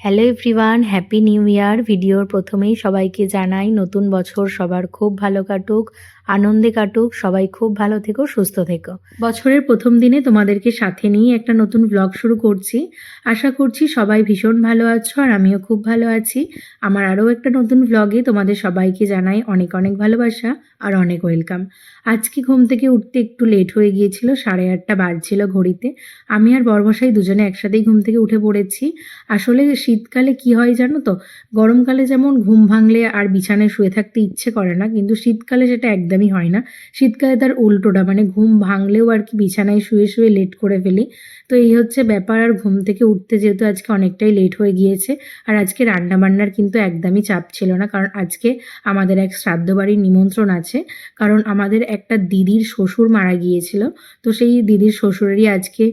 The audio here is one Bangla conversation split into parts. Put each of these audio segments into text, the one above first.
Hello everyone happy new year ভিডিওর প্রথমেই সবাইকে জানাই, নতুন বছর সবার খুব ভালো কাটুক। আনন্দে কাটুক, সবাই খুব ভালো থেকো, সুস্থ থেকো। বছরের প্রথম দিনে তোমাদেরকে সাথে নিয়ে একটা নতুন ব্লগ শুরু করছি। আশা করছি সবাই ভীষণ ভালো আছো আর আমিও খুব ভালো আছি। আমার আরও একটা নতুন ব্লগে তোমাদের সবাইকে জানাই অনেক অনেক ভালোবাসা আর অনেক ওয়েলকাম আজকে ঘুম থেকে উঠতে একটু লেট হয়ে গিয়েছিল, সাড়ে আটটা বাজছিল ঘড়িতে। আমি আর বর্মশাই দুজনে একসাথেই ঘুম থেকে উঠে পড়েছি। আসলে শীতকালে কি হয় জানো তো? গরমকালে যেমন ঘুম ভাঙলে আর বিছানায় শুয়ে থাকতে ইচ্ছে করে না, কিন্তু শীতকালে সেটা একদমই হয় না। শীতকালে তার উল্টোটা মানে ঘুম ভাঙলেও আর কি বিছানায় শুয়ে শুয়ে লেট করে ফেলি। তো এই হচ্ছে ব্যাপার, আর ঘুম থেকে উঠতে যেহেতু আজকে অনেকটাই লেট হয়ে গিয়েছে, আর আজকে রান্না বান্নার কিন্তু একদমই চাপ ছিল না, কারণ আজকে আমাদের এক শ্রাদ্ধ বাড়ির নিমন্ত্রণ আছে। কারণ আমাদের একটা দিদির শ্বশুর মারা গিয়েছিল, তো সেই দিদির শ্বশুরেরই আজকে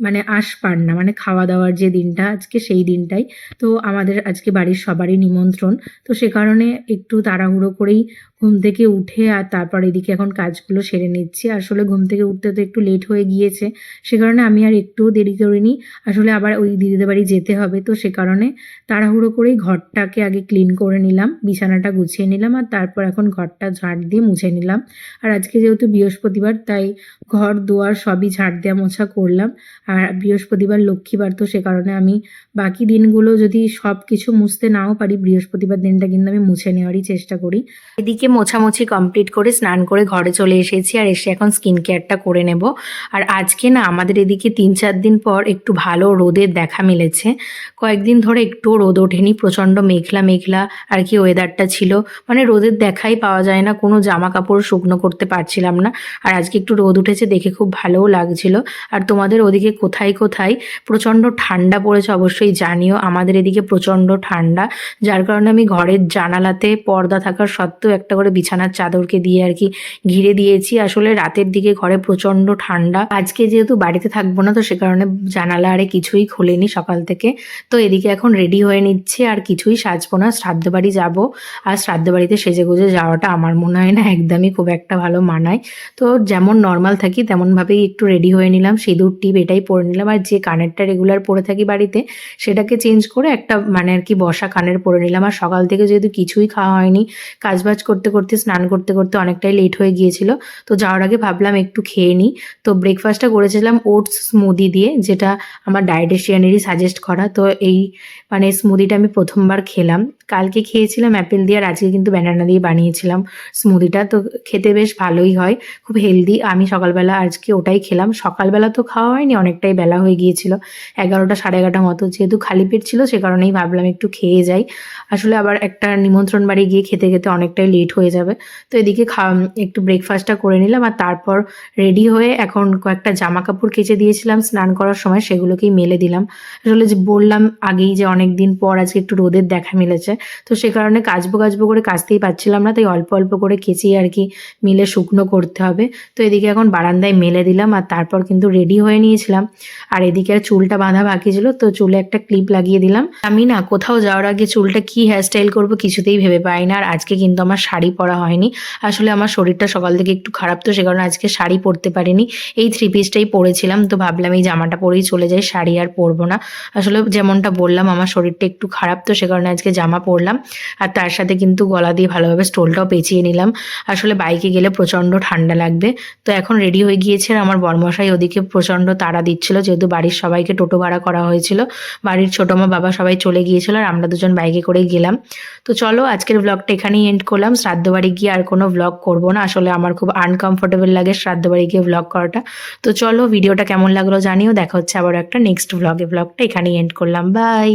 মানে আশ পান না মানে খাওয়া দাওয়ার যে দিনটা আজকে সেই দিনটাই। তো আমাদের আজকে বাড়ির সবারই নিমন্ত্রণ। তো সে কারণে একটু তাড়াহুড়ো করেই ঘুম থেকে উঠে আর তারপর এদিকে এখন কাজগুলো সেরে নিচ্ছি। আসলে ঘুম থেকে উঠতে তো একটু লেট হয়ে গিয়েছে। সে কারণে আমি আর একটুও দেরি করিনি। আসলে আবার ওই দিদিদের বাড়ি যেতে হবে। তো সে কারণে তাড়াহুড়ো করেই ঘরটাকে আগে ক্লিন করে নিলাম, বিছানাটা গুছিয়ে নিলাম আর তারপর এখন ঘরটা ঝাড় দিয়ে মুছে নিলাম। আর আজকে যেহেতু বৃহস্পতিবার, তাই ঘর দুয়ার সবই ঝাড় দেওয়া মোছা করলাম। আর বৃহস্পতিবার লক্ষ্মীবার, তো সে কারণে আমি বাকি দিনগুলো যদি সব কিছু মুছতে নাও পারি, বৃহস্পতিবার দিনটা কিন্তু আমি মুছে নেওয়ারই চেষ্টা করি। এদিকে মোছামুছি কমপ্লিট করে স্নান করে ঘরে চলে এসেছি আর এসে এখন স্কিন কেয়ারটা করে নেব। আর আজকে না আমাদের এদিকে তিন চার দিন পর একটু ভালো রোদের দেখা মিলেছে। কয়েকদিন ধরে একটু রোদ ওঠেনি, প্রচণ্ড মেঘলা মেঘলা আর কি ওয়েদারটা ছিল। মানে রোদের দেখাই পাওয়া যায় না, কোনো জামা কাপড় শুকনো করতে পারছিলাম না। আর আজকে একটু রোদ উঠেছে, দেখে খুব ভালোও লাগছিল। আর তোমাদের ওদিকে কোথায় কোথায় প্রচণ্ড ঠান্ডা পড়েছে অবশ্যই জানিও। আমাদের এদিকে প্রচণ্ড ঠান্ডা, যার কারণে আমি ঘরের জানালাতে পর্দা থাকার সত্ত্বেও একটা করে বিছানার চাদরকে দিয়ে আর কি ঘিরে দিয়েছি। আসলে রাতের দিকে ঘরে প্রচণ্ড ঠান্ডা। আজকে যেহেতু বাড়িতে থাকব না, তো সে কারণে জানালা আরে কিছুই খোলেনি সকাল থেকে। তো এদিকে এখন রেডি হয়ে নিচ্ছে, আর কিছুই সাজবো না। শ্রাদ্ধ বাড়ি যাব, আর শ্রাদ্ধ বাড়িতে সেজে গুজে যাওয়াটা আমার মনে হয় না একদমই খুব একটা ভালো মানায়। তো যেমন নর্মাল থাকি, তেমনভাবেই একটু রেডি হয়ে নিলাম। সিঁদুর টিপ এটাই পরে নিলাম। আর যে কানেরটা রেগুলার পরে থাকি বাড়িতে, সেটাকে চেঞ্জ করে একটা মানে আর কি বসা কানের পরে নিলাম। আর সকাল থেকে যেহেতু কিছুই খাওয়া হয়নি, কাজবাজ করতে করতে, স্নান করতে করতে অনেকটাই লেট হয়ে গিয়েছিল। তো যাওয়ার আগে ভাবলাম একটু খেয়ে নিই। তো ব্রেকফাস্টটা করেছিলাম ওটস স্মুদি দিয়ে, যেটা আমার ডায়েটিশিয়ানেরই সাজেস্ট করা। তো এই মানে স্মুদিটা আমি প্রথমবার খেলাম। কালকে খেয়েছিলাম অ্যাপেল দিয়ে আর আজকে কিন্তু ব্যানানা দিয়ে বানিয়েছিলাম স্মুদিটা। তো খেতে বেশ ভালোই হয়, খুব হেলদি। আমি সকালবেলা আজকে ওটাই খেলাম। সকালবেলা তো খাওয়া হয়নি, অনেকটাই বেলা হয়ে গিয়েছিল। এগারোটা, সাড়ে এগারোটা মতো। যেহেতু খালি পেট ছিল, সে কারণেই ভাবলাম একটু খেয়ে যাই। আসলে আবার একটা নিমন্ত্রণ বাড়ি গিয়ে খেতে খেতে অনেকটাই লেট হয়ে যাবে। তো এদিকে একটু ব্রেকফাস্টটা করে নিলাম আর তারপর রেডি হয়ে এখন কয়েকটা জামা কাপড় কেচে দিয়েছিলাম স্নান করার সময়। সেগুলোকেই মেলে দিলাম। আসলে যে বললাম আগেই যে অনেক দিন পর আজকে একটু রোদের দেখা মিলেছে। তো সে কারণে কাচবো কাচবো করে কাচতেই পারছিলাম না, তাই অল্প অল্প করে কেচেই আর কি মিলে শুকনো করতে হবে। তো এদিকে এখন বারান্দায় মেলে দিলাম আর তারপর কিন্তু রেডি হয়ে নিয়েছিলাম। আর এদিকে আর চুলটা বাঁধা বাকি ছিল, তো চুলে একটা ক্লিপ লাগিয়ে দিলাম। আমি না কোথাও যাওয়ার আগে চুলটা কি হেয়ারস্টাইল করব কিছুতেই ভেবে পাই না, আর আজকে কিন্তু আমার শাড়ি পরা হয়নি। আসলে আমার শরীরটা সকাল থেকে একটু খারাপ, তো সে কারণে আজকে শাড়ি পরতে পারিনি। এই থ্রি পিসটাই পরেছিলাম, তো ভাবলাম এই জামাটা পরেই চলে যাই, শাড়ি আর পরবো না। আসলে যেমনটা বললাম, আমার শরীরটা একটু খারাপ, তো সে কারণে আজকে জামা পরলাম আর তার সাথে কিন্তু গলা দিয়ে ভালোভাবে স্টোলটাও পেঁচিয়ে নিলাম। আসলে বাইকে গেলে প্রচণ্ড ঠান্ডা লাগবে। তো এখন রেডি হয়ে গিয়েছে আমার বর্মশাই ওদিকে প্রচণ্ড তাড়া দিচ্ছিল। যেহেতু বাড়ির সবাইকে টোটো ভাড়া করা হয়েছিল। বাড়ির ছোটো মা বাবা সবাই চলে গিয়েছিল আর আমরা দুজন বাইকে করেই গেলাম। তো চলো আজকের ব্লগটা এখানেই এন্ড করলাম। শ্রাদ্ধ বাড়ি গিয়ে আর কোনো ব্লগ করব না। আসলে আমার খুব আনকমফোর্টেবল লাগে শ্রাদ্ধ বাড়ি গিয়ে ব্লগ করাটা। তো চলো ভিডিওটা কেমন লাগল জানিও। দেখা হচ্ছে আবার একটা নেক্সট ব্লগে ব্লগটা এখানেই এন্ড করলাম। বাই